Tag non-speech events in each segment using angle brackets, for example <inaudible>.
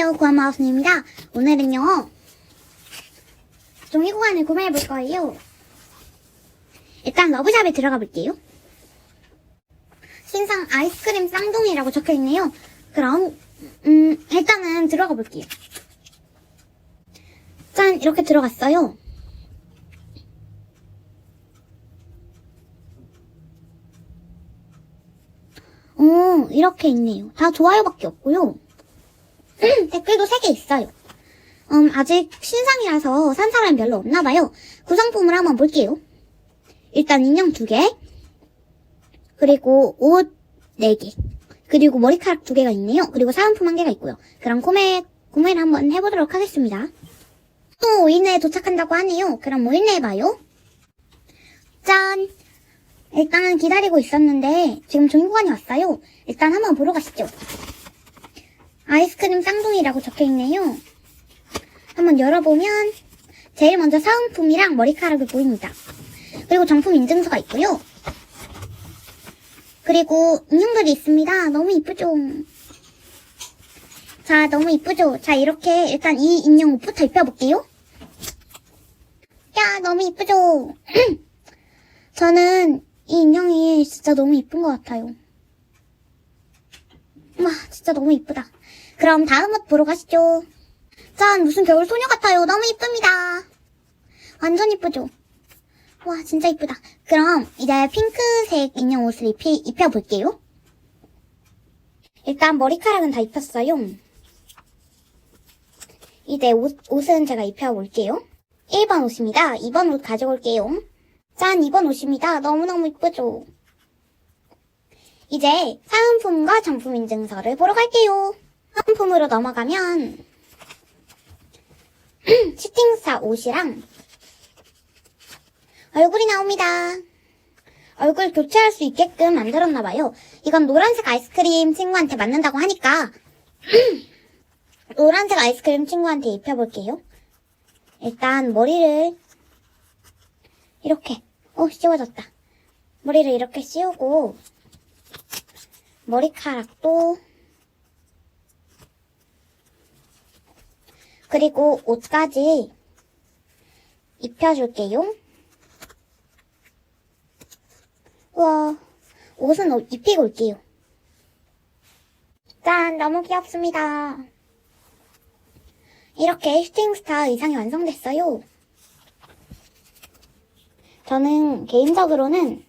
안녕하세요. 구한마우스입니다. 오늘은요, 종이 구간을 구매해 볼 거예요. 일단 러브샵에 들어가 볼게요. 신상 아이스크림 쌍둥이라고 적혀 있네요. 그럼, 음, 일단은 들어가 볼게요. 짠! 이렇게 들어갔어요. 오, 이렇게 있네요. 다 좋아요밖에 없고요. 댓글도 3개 있어요. 음, 아직 신상이라서 산 사람이 별로 없나봐요. 구성품을 한번 볼게요. 일단 인형 2개, 그리고 옷 4개, 그리고 머리카락 2개가 있네요. 그리고 사은품 1개가 있고요. 그럼 구매, 구매를 한번 해보도록 하겠습니다. 또 5일 내에 도착한다고 하네요. 그럼 5일 내에 봐요. 짠! 일단 기다리고 있었는데 지금 종이관이 왔어요. 일단 한번 보러 가시죠. 아이스크림 쌍둥이라고 적혀있네요. 한번 열어보면 제일 먼저 사은품이랑 머리카락이 보입니다. 그리고 정품 인증서가 있고요. 그리고 인형들이 있습니다. 너무 이쁘죠? 자, 너무 이쁘죠? 자, 이렇게 일단 이 인형 옷부터 입혀볼게요. 야, 너무 이쁘죠? <clears throat> 저는 이 인형이 진짜 너무 이쁜 것 같아요. 와, 진짜 너무 이쁘다. 그럼 다음 옷 보러 가시죠. 짠, 무슨 겨울 소녀 같아요. 너무 이쁩니다. 완전 이쁘죠? 와, 진짜 이쁘다. 그럼 이제 핑크색 인형 옷을 입히, 입혀볼게요. 일단 머리카락은 다 입혔어요. 이제 옷, 옷은 제가 입혀볼게요. 1번 옷입니다. 2번 옷 가져올게요. 짠, 2번 옷입니다. 너무너무 이쁘죠? 이제 사은품과 정품 인증서를 보러 갈게요. 사은품으로 넘어가면 <clears throat> 시팅스타 옷이랑 얼굴이 나옵니다. 얼굴 교체할 수 있게끔 만들었나봐요. 이건 노란색 아이스크림 친구한테 맞는다고 하니까 <clears throat> 노란색 아이스크림 친구한테 입혀볼게요. 일단 머리를 이렇게 어 씌워졌다. 머리를 이렇게 씌우고 머리카락도 그리고 옷까지 입혀줄게요. 우와, 옷은 옷 입히고 올게요. 짠, 너무 귀엽습니다. 이렇게 슈팅스타 의상이 완성됐어요. 저는 개인적으로는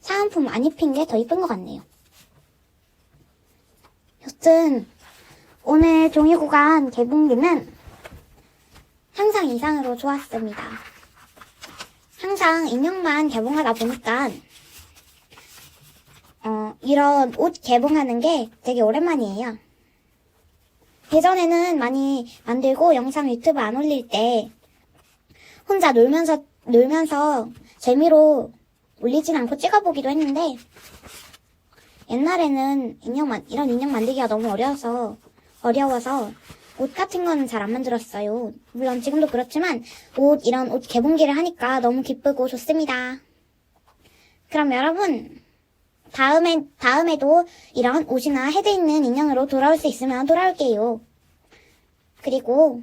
사은품 안 입힌 게 더 이쁜 것 같네요. 여튼 오늘 종이구간 개봉기는 항상 이상으로 좋았습니다. 항상 인형만 개봉하다 보니까 어, 이런 옷 개봉하는 게 되게 오랜만이에요. 예전에는 많이 만들고 영상 유튜브 안 올릴 때 혼자 놀면서 놀면서 재미로 올리진 않고 찍어보기도 했는데 옛날에는 인형 만 이런 인형 만들기가 너무 어려워서 어려워서 옷 같은 거는 잘 안 만들었어요. 물론 지금도 그렇지만 옷 이런 옷 개봉기를 하니까 너무 기쁘고 좋습니다. 그럼 여러분 다음에 다음에도 이런 옷이나 헤드 있는 인형으로 돌아올 수 있으면 돌아올게요. 그리고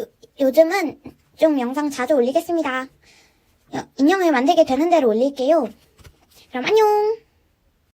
요, 요즘은 좀 영상 자주 올리겠습니다. 여- 인형을 만들게 되는 대로 올릴게요. 그럼 안녕!